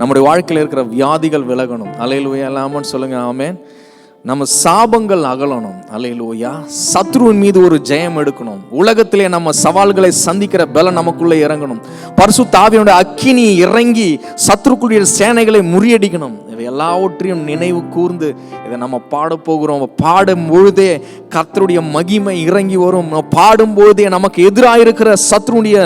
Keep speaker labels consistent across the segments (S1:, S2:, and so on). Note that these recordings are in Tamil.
S1: நம்முடைய வாழ்க்கையில் இருக்கிற வியாதிகள் விலகணும். அலையிலுயா இல்லாமன்னு சொல்லுங்க ஆமேன். நம்ம சாபங்கள் அகலணும். அலையிலோயா சத்ருவின் மீது ஒரு ஜெயம் எடுக்கணும். உலகத்திலே நம்ம சவால்களை சந்திக்கிற பலம் நமக்குள்ளே இறங்கணும். பரிசு தாவியோட அக்கினி இறங்கி சத்ருக்குரிய சேனைகளை முறியடிக்கணும். இவை எல்லாவற்றையும் நினைவு கூர்ந்து இதை நம்ம பாட போகிறோம். பாடும் பொழுதே கர்த்தருடைய மகிமை இறங்கி வரும். பாடும் பொழுதே நமக்கு எதிராக இருக்கிற சத்ருடைய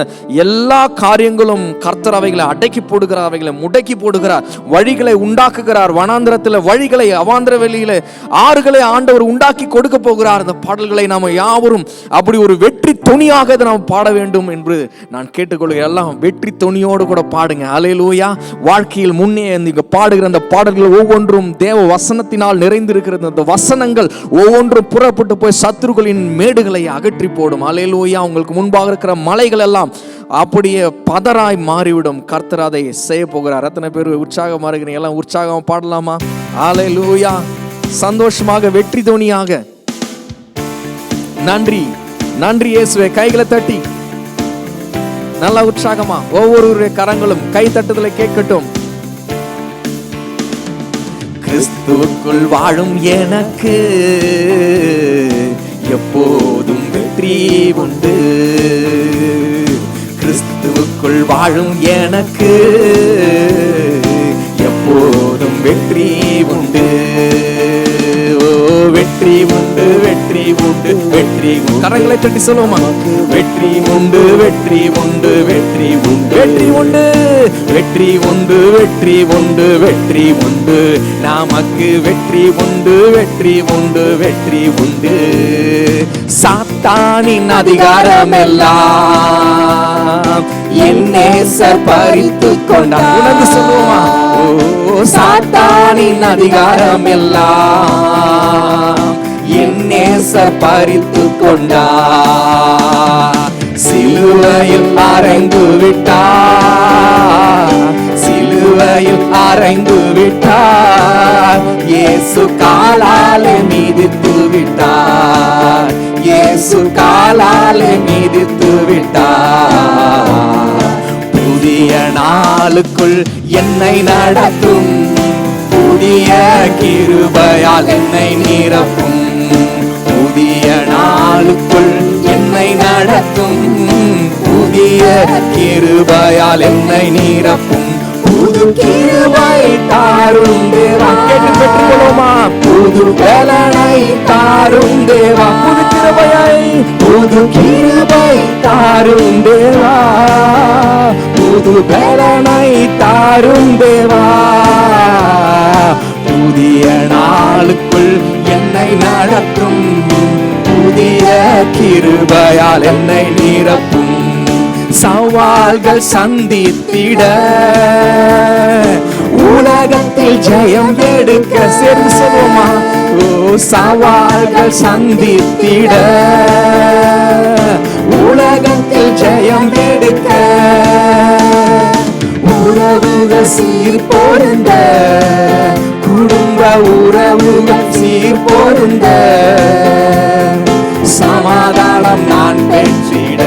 S1: எல்லா காரியங்களும் கர்த்தர் அவைகளை அடக்கி போடுகிறார் அவைகளை முடக்கி போடுகிறார் வழிகளை உண்டாக்குகிறார். வனாந்திரத்தில் வழிகளை அவாந்திர வெளியில ஆறுகளை ஆண்டவர் உண்டாக்கி கொடுக்க போகிறார். அந்த பாடல்களை நாம் யாவரும் அப்படி ஒரு வெற்றி துணியாக இதை நாம் பாட வேண்டும் என்று நான் கேட்டுக்கொள்கிறேன். எல்லாம் வெற்றி துணியோடு கூட பாடுங்க. அலையிலூயா வாழ்க்கையில் முன்னே நீங்க பாடுகிற அந்த பாடல்கள் ஒவ்வொன்றும் தேவ வசனத்தினால் நிறைந்திருக்கிறது. அந்த வசனங்கள் ஒவ்வொன்றும் புறப்பட்டு போய் சத்துருக்களின் மேடுகளை அகற்றி போடும். அலையிலூயா உங்களுக்கு முன்பாக இருக்கிற மலைகள் எல்லாம் அப்படியே பதராய் மாறிவிடும். கர்த்தர் அதை செய்ய போகிறார். அத்தனை பேர் உற்சாகமா இருக்கிறீங்க. எல்லாம் உற்சாகம் பாடலாமா? அலையிலூயா சந்தோஷமாக வெற்றி தோனியாக நன்றி நன்றி இயேசுவே கைகளை தட்டி. நல்ல உற்சாகமா ஒவ்வொருவருடைய கரங்களும் கை தட்டுதலை கேட்கட்டும். கிறிஸ்துவுக்குள் வாழும் எனக்கு எப்போதும் வெற்றி உண்டு. கிறிஸ்துவுக்குள் வாழும் எனக்கு எப்போது வெற்றி உண்டு. வெற்றி உண்டு வெற்றி உண்டு வெற்றி உண்டு. கரங்களை தட்டி சொல்லுவோமா? வெற்றி உண்டு வெற்றி உண்டு வெற்றி உண்டு. வெற்றி உண்டு. வெற்றி உண்டு வெற்றி உண்டு வெற்றி உண்டு. நமக்கு வெற்றி உண்டு வெற்றி உண்டு வெற்றி உண்டு. சாத்தானின் அதிகாரம் எல்லாம் என் நேசர் பறித்து கொண்டார். உணர்ந்து சொல்லுவோமா? சாத்தானின் அதிகாரம் எல்லாம் என் நேசர் பறித்து கொண்டா. சிலுவையில் அரைந்து விட்டா. சிலுவையில் அரைந்து விட்டார் இயேசு காலாலே மீதித்து விட்டார் இயேசு காலாலே மீதித்து விட்டார் புதிய நாளுக்குள் என்னை நடத்தும். புதிய கிருபையால் என்னை நிரப்பும். புதிய நாளுக்குள் என்னை நடத்தும். புதிய கிருபையால் என்னை நிரப்பும். புது கிருபை தாரும் தேவா கேட்டு புது பலனை தாரும் தேவா புது கிருபையை புது கிருபை தாரும் தேவா புது பலனை தாரும் தேவா. புதிய நாளுக்குள் என்னை நடத்தும். புதிய கிருபையால் என்னை நிரப்பும். சவால்கள் சந்தித்திட. உலகத்தில் ஜெயம் எடுக்க சேர்ந்து சொல்லுவோமா ஓ சவால்கள் சந்தித்திட. உலகத்தில் ஜெயம் எடுக்க சீர் பொருந்த குடும்ப உறவுகள் சீர் பொருந்த சமாதானம் நான் பெற்றிட.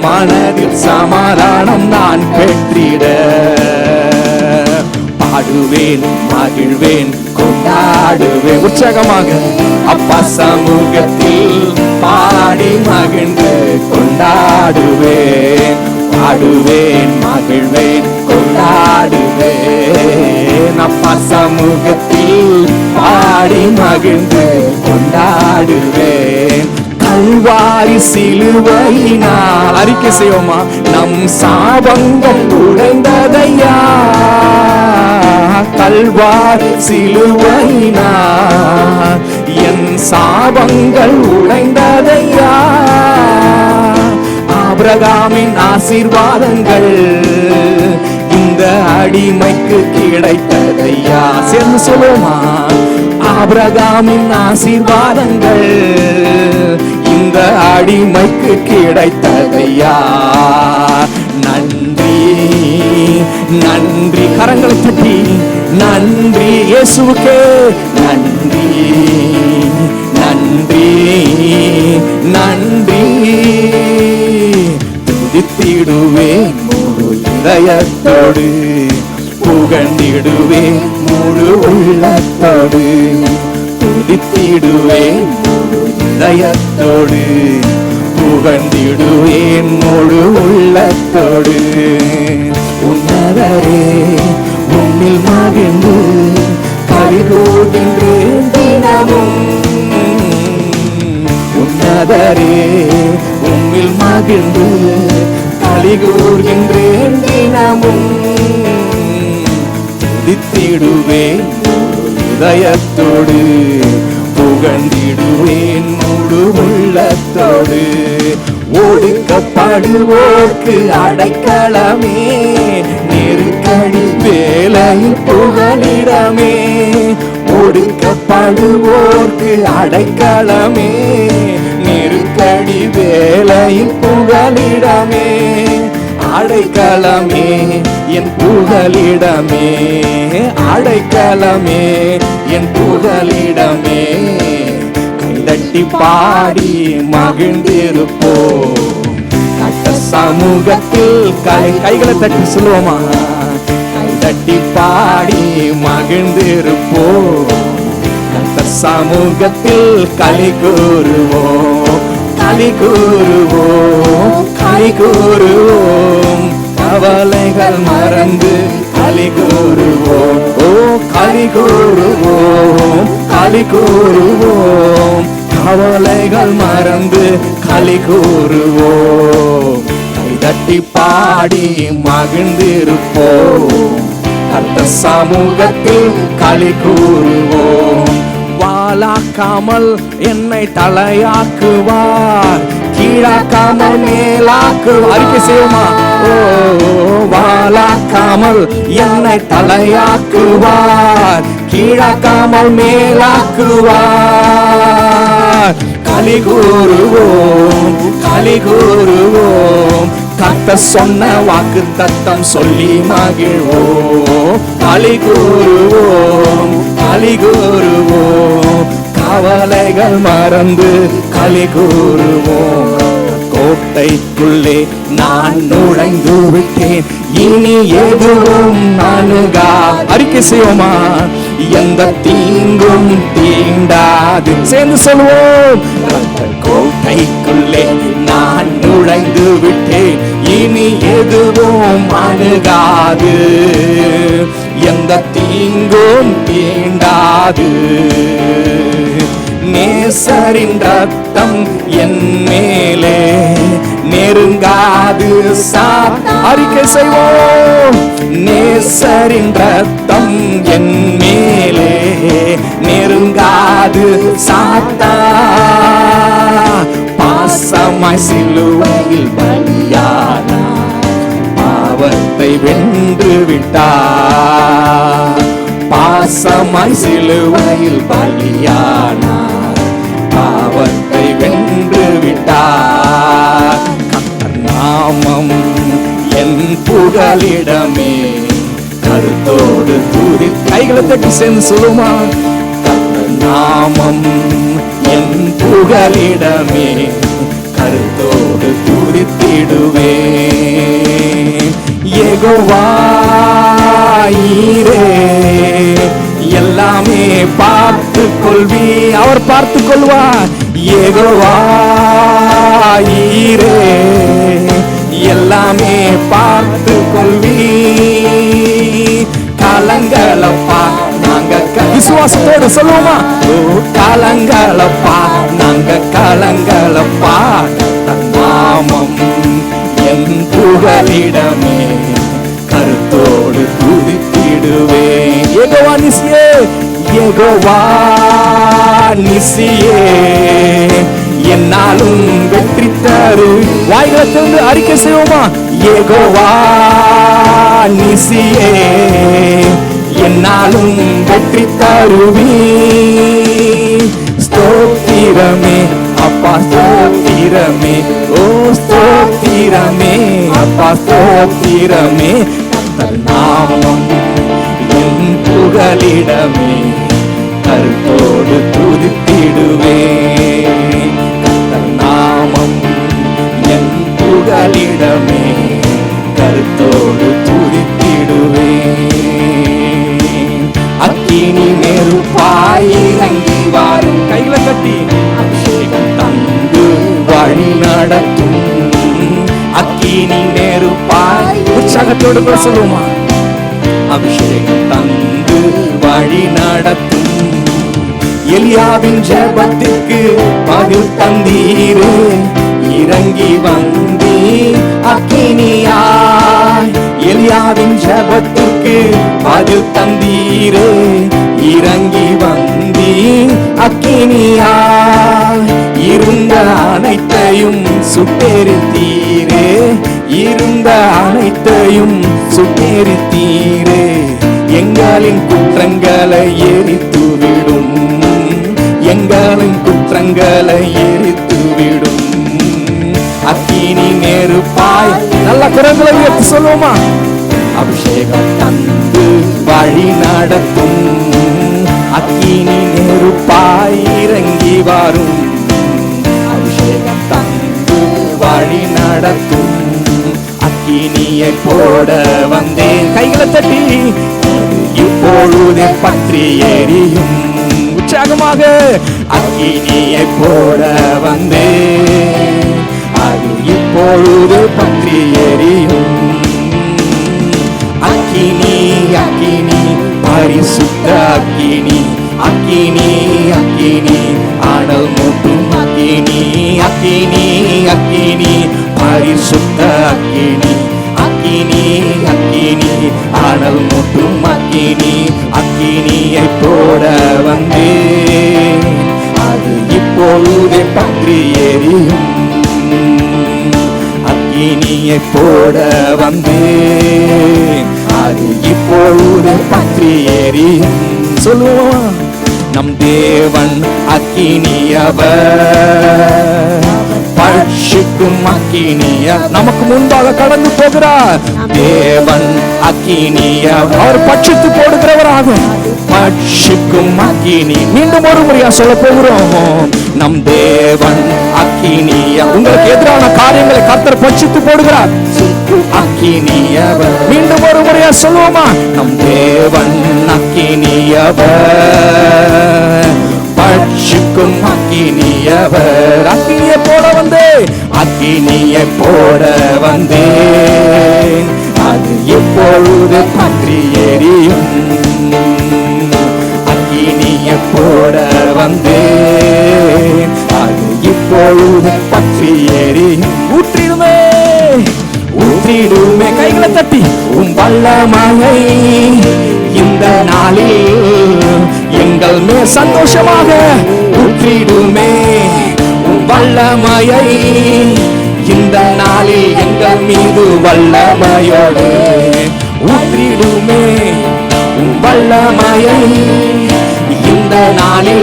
S1: மனதில் சமாதானம் நான் பெற்றிட. பாடுவேன் மகிழ்வேன் கொண்டாடுவேன். உற்சாகமாக அப்பா சமூகத்தில் பாடி மகிழ்ந்து கொண்டாடுவேன். பாடி மகிழ்ந்து கொண்டாடுவேன். கல்வாரி சிலுவையினால் அறிக்கை செய்வோமா? நம் சாபங்கள் உடைந்ததையா? கல்வாரி சிலுவையினால் என் சாபங்கள் உடைந்ததையா? ஆபிரகாமின் ஆசீர்வாதங்கள் இந்த அடிமைக்கு கிடைத்ததையா? சேர்ந்து சொல்லுமா ஆபிரகாமின் ஆசீர்வாதங்கள் இந்த அடிமைக்கு கிடைத்ததையா? நன்றி நன்றி. கரங்களை தட்டி நன்றி. இயேசுவுக்கே நன்றி நன்றி நன்றி. துதித்திடுவேன். முழு இதயத்தோடு புகழ்ந்திடுவேன் முழு உள்ளத்தோடு. துதித்திடுவேன் முழு இதயத்தோடு. புகழ்ந்திடுவேன் முழு உள்ளத்தோடு. உன்னதரே உன்னில் மகிழ்ந்து கலிகூகின்றேன் தினமும். உன்னதரே உன்னில் மகிழ்ந்து கலிகூர்கின்றேன் தினமும் துதித்திடுவேன் இதயத்தோடு புகழ்ந்திடுவேன் முழு உள்ளத்தோடு. ஒடுக்கப்படுவோர்க்கு அடைக்கலமே. நெருக்கடி வேலையில் புகழிடமே ஒடுக்கப்படுவோர்க்கு அடைக்கலமே. நெருக்கடி வேலையில் புகலிடமே. அடைக்கலமே என் புகலிடமே. அடைக்கலமே என் புகலிடமே. கைதட்டி பாடி மகிழ்ந்திருப்போ கட்ட சமூகத்தில் கை கைகளை தட்டி சொல்லுவோமா? கைதட்டி பாடி மகிழ்ந்திருப்போ கட்ட சமூகத்தில் கலை கூறுவோம். களி கூறுவோம் களி கூறுவோம். கவலைகள் மறந்து களி கூறுவோம். ஓ களி கூறுவோம் களி கூறுவோம். கவலைகள் மறந்து களி கூறுவோம். தட்டி பாடி மகிழ்ந்திருப்போம். கத்த சமூகத்தில் களி கூறுவோம். வாழாக்காமல் என்னை தலையாக்குவார். கீழாக்காமல் மேலாக்கு அறிக்கை செய்வோமா? ஓ வாழாக்காமல் என்னை தலையாக்குவார். கீழாக்காமல் மேலாக்குவார். களி கூறுவோம் களி கூறுவோம். கத்த சொன்ன வாக்கு தத்தம் சொல்லி மகிழ்வோம். களி கூறுவோம் களி கூறுவோம். கவலைகள் மறந்து களி கூறுவோம். கோட்டைக்குள்ளே நான் நுழைந்து விட்டேன். இனி எதுவும் நானுகா அறிக்கை செய்வோமா? எந்த தீங்கும் தீண்டாது. சேர்ந்து சொல்வோம். கோட்டைக்குள்ளே நான் நுழைந்து விட்டேன். இனி எதுவும் அணுகாது. எந்த தீங்கும் தீண்டாது. நேசரின் ரத்தம் என் மேலே நெருங்காது சாத் அறிக்கை செய்வோம். நேசரின் ரத்தம் என் மேலே நெருங்காது சாத்தா. பாசமாய் சிலுவையில் பலியானா. பாவத்தை வென்று விட்டார் பாசமாய் சிலுவையில் பலியானா. நாமம் என் புகழிடமே கருத்தோடு தூதி கைகளை தட்டி சேர்ந்து சொல்லுமா? நாமம் என் புகழிடமே கருத்தோடு துதித்திடுவே ஏகோவாயிரே எல்லாமே பார்த்து கொள்வி அவர் பார்த்து கொள்வார் ஏகோவாயிரே எல்லாமே பார்த்து கொள்வி கலங்களப்பா நாங்க விசுவாசத்தோட சொல்லுவோமா? ஓ கலங்களப்பா நாங்க கலங்களப்பா. நாமம் என் புகலிடமே கருத்தோடு துதித்திடுவே ஏகோவா நிசியே. ஏகோவா நிசியே. என்னாலும் வெற்றி தரு. வாய்களை திறந்து அறிக்கை செய்வோமா? ஏகோவா நிசியே என்னாலும் வெற்றி தருவி ஸ்தோத்திரமே அப்பா ஸ்தோத்திரமே. ஓ ஸ்தோத்திரமே அப்பா ஸ்தோத்திரமே. நாமம் என் புகலிடமே கருத்தோடு துதித்திடுவே புகலிடமே கருத்தோடு துதித்திடுவேன் அக்கினி நெருப்பாய் இறங்கி வாரும் கைகளை கட்டி அபிஷேகம் தந்து வழி நடத்தும். அக்கினி நெருப்பாய் உற்சாகத்தோடு கூட சொல்லுமா அபிஷேகம் தந்து வழி நடத்தும். எலியாவின் ஜபத்திற்கு பதில் தந்தீரே இறங்கி வந்தீ அக்கினியாய். எலியாவின் ஜபத்துக்கு பதில் தந்தீரே. இறங்கி வந்தீ அக்கினியாய். இருந்த அனைத்தையும் சுட்டெரித்தீரே. இருந்த அனைத்தையும் சுட்டெரித்தீரே. எங்களின் குற்றங்களை எரித்துவிடும். எங்களின் குற்றங்களை எரித்துவிடும். அக்கினி நெருப்பாய். நல்ல குரங்களை உயர்த்தி சொல்லுவோமா? அபிஷேகம் தந்து வழி நடத்தும். அக்கினி நெருப்பாய் இறங்கி வரும். அபிஷேகம் தந்து வழி நடத்தும். அக்கினியை போட வந்தேன். கைகளை தட்டி இப்பொழுதே பற்றி எரியும் உற்சாகமாக அக்கினியை போட வந்தேன். பொழுது பற்றி எரியும். அக்கினி அக்கினி பரிசுத்த அக்கினி. அக்கினி அக்கினி அனல் மூட்டும் அக்கினி. அக்கினி அக்கினி பரிசுத்த அக்கினி. அக்கினி அக்கினி அனல் மூட்டும் அக்கினி. அக்கினியை போட வந்தே அது இப்பொழுதே பற்றி எரியும். அக்கினியை போட வந்தேன். அது இப்பொழுது பற்றி எரியும் சொல்லுவோம். நம் தேவன் அக்கினியவர். பட்சிக்கும் அக்கினிய நமக்கு முன்பாக கடந்து போகிறார். தேவன் அக்கினிய அவர் பட்சித்து போடுகிறவராகும். பட்சிக்கும் அக்கினி. மீண்டும் ஒரு முறையா சொல்ல போகிறோம். நம் தேவன் அக்கினிய உங்களுக்கு எதிரான காரியங்களை கர்த்தர் பட்சித்து போடுகிறார். அக்கினியவர். மீண்டும் ஒரு முறையா சொல்லுவோமா? நம் தேவன் அக்கினியவர். பட்சிக்கும் அக்கினியவர். அக்கினியை போட வந்தே அக்கினியை போட வந்தேன். அது எப்பொழுது பற்றி எரியும்? அக்கினியை போட வந்தேன் அது இப்பொழுது பற்றி ஏறி ஊற்றிடுமே ஊற்றிடுமே கைகளை தட்டி உன் வல்லமகை இந்த நாளில் எங்கள் மே சந்தோஷமாக ஊற்றிடுமே உன் வல்லமையை. இந்த நாளில் எங்கள் மீது வல்லமையோடு ஊற்றிடுமே உன் வல்லமையை. நானே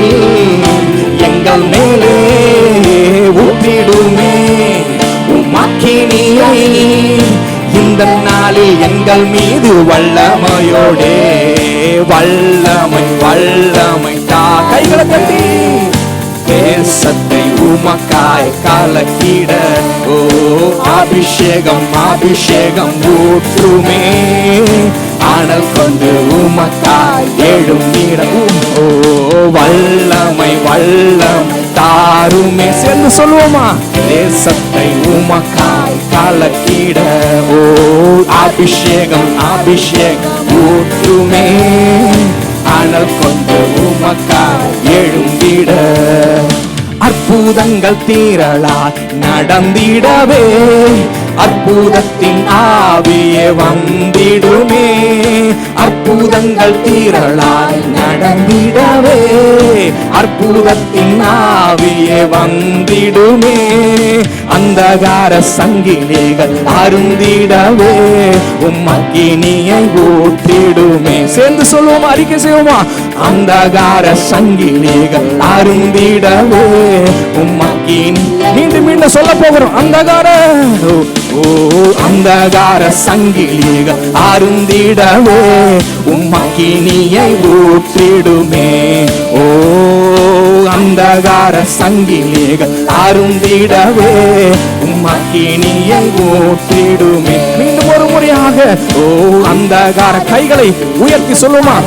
S1: எங்கள் மேலே ஊற்றிடுமே. உமாக்கினியை இந்த நாளில் எங்கள் மீது வல்லமையோடே. வல்லமை வல்லமை தா கைகளை கட்டி தேசத்தை உமக்காய் கலக்கிட ஓ அபிஷேகம் அபிஷேகம் ஊற்றுமே ஆனல் கொண்டு உமக்காய் எழும் ஓ வல்லமை வல்லம் தாருமே சேர்ந்து சொல்லுவோமா தேசத்தை உமக்காய் கலக்கிட ஓ அபிஷேகம் அபிஷேகம் ஊற்றுமே ஆனல் கொண்டு உமக்காய் எழும்பிட அற்புதங்கள் தீரளாய் நடந்திடவே. அற்புதத்தின் ஆவியே வந்திடுமே. அற்புதங்கள் தீரளாய் நடந்திடவே. அற்புதத்தின் ஆவியே வந்திடுமே. அந்தகார சங்கிலிகள் அருந்திடவே. உம்மக்கினியை ஊற்றிடுமே. சேர்ந்து சொல்லுவோமா அறிக்கை செய்வோமா? அந்தகார சங்கிலிகள் அருந்திடவே. உம்மக்கினி மீண்டும் மீண்டும் சொல்ல போகிறோம். அந்தகார ஓ, அந்தகார சங்கிலிகள் அருந்திடவே உம்மக்கினியை ஊற்றிடுமே. ஓ அந்தகார சங்கிலிகள் அருந்திடவே உம்மக்கினியை ஊற்றிடுமே. மீண்டும் ஒரு முறையாக ஓ அந்தகார கைகளை உயர்த்தி சொல்லுமா?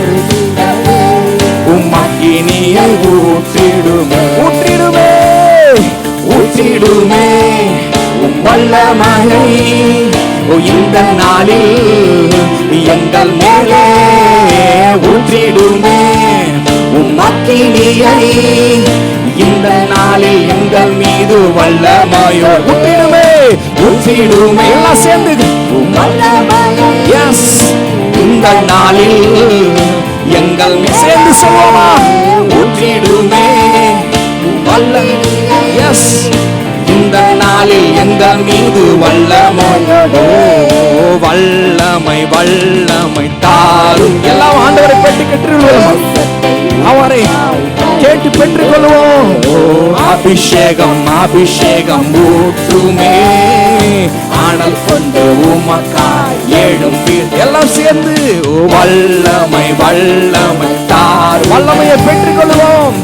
S1: உம்மக்கினியை ஊற்றிடுமே. ஊற்றிடுமே ஊற்றிடுமே. வல்லமையை ஓ இந்த நாளில் எங்கள் மேலே ஊற்றிடுமே. உம்மக்கினியை இந்த நாளில் எங்கள் மீது வல்லமையோ ஊற்றிடுமே ஊற்றிடுமே. எல்லாம் சேர்ந்து. எஸ் இந்த நாளில் எங்கள் சேர்ந்து சொல்லுவோமா? ஊற்றிடுமே. வல்ல எஸ் நாளில் எங்கள் மீது வல்லமை? ஓ வல்லமை வல்லமை தாரும். எல்லாம் ஆண்டவரை பெற்று கற்றுள்ளோம் அவரை கேட்டு பெற்றுக் கொள்வோம் அபிஷேகம் அபிஷேகம் ஊற்றுமே. ஆனல் கொண்டு உமக்காய் ஏழும் எல்லாம் சேர்ந்து வல்லமை வல்லமை தார் வல்லமையை பெற்றுக் கொள்வோம்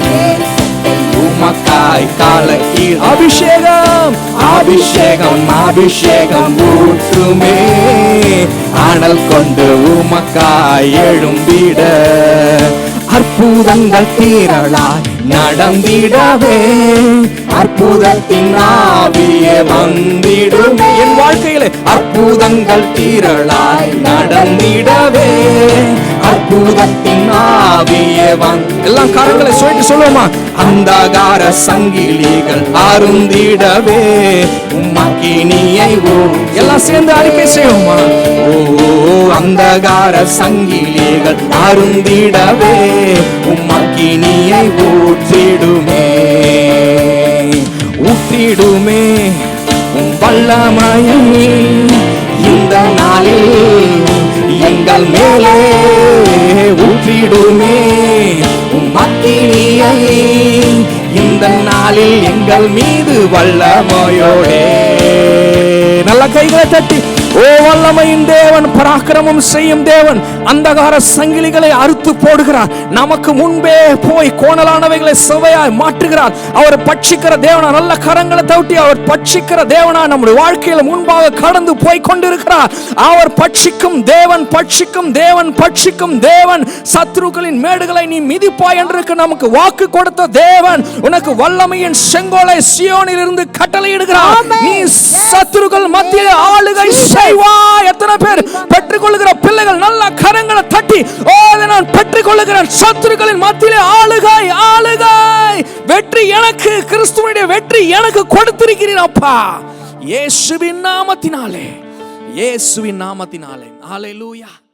S1: உமக்காய் காலக்கி அபிஷேகம் அபிஷேகம் அபிஷேகம் ஊற்றுமே. ஆனல் கொண்டு உமக்காய் எழும்பிட. அற்புதங்கள் தீரலாய் நடந்திடவே. அற்புதத்தின் ஆவியே வந்திடும். என் வாழ்க்கையிலே அற்புதங்கள் தீரலாய் நடந்திடவே. அற்புதத்தின் ஆவியே வந் எல்லாம் காரங்களை சொல்லிட்டு சொல்லுவோமா? அந்தகார சங்கிலிகள் அருந்திடவே உம்மக்கினியை ஓ எல்லாம் சேர்ந்து அறிக்கை செய்வோமா? ஓ அந்தகார சங்கிலிகள் அருந்திடவே உம்மக்கினியை ஊற்றிடுமே. ஊற்றிடுமே உம் வல்லமையை இந்த நாளில். எங்கள் மேலே ஊற்றிடுமே. உம்மக்கினியை இந்த நாளில் எங்கள் மீது வல்லமையோடே. நல்ல கைகளை தட்டி. ஓ வல்லமையின் தேவன் பராக்கிரமம் செய்யும் தேவன் அந்தகார சங்கிலிகளை அறுத்து போடுகிறார். நமக்கு முன்பே போய் கோணலானவைகளை சுவையாய் மாற்றுகிறார். அவர் பட்சிக்கிற தேவனா நல்ல கரங்களை தட்டி அவர் பட்சிக்கிற தேவனா நம்முடைய வாழ்க்கையில முன்பாக கடந்து போய் கொண்டிருக்கிறார். அவர் பட்சிக்கும் தேவன் பட்சிக்கும் தேவன் பட்சிக்கும் தேவன். சத்ருக்களின் மேடுகளை நீ மிதிப்பாய் என்று நமக்கு வாக்கு கொடுத்த தேவன். உனக்கு வல்லமையின் செங்கோலை சியோனில் இருந்து கட்டளையிடுகிறார் நீ சத்துருக்கள் மத்தியில் ஆளுகை எத்தனை பேர் பெற்றுக்கொள்ளுகிற பிள்ளைகள் நல்ல கரங்களை தட்டி ஓ இதை நான் பெற்றுக்கொள்ளுகிறேன். சத்துருக்களின் மத்தியிலே ஆளுகாய் ஆளுகாய். வெற்றி எனக்கு கிறிஸ்துவனுடைய வெற்றி எனக்கு கொடுத்திருக்கிறீர் அப்பா. இயேசுவின் நாமத்தினாலே இயேசுவின் நாமத்தினாலே. ஹalleluya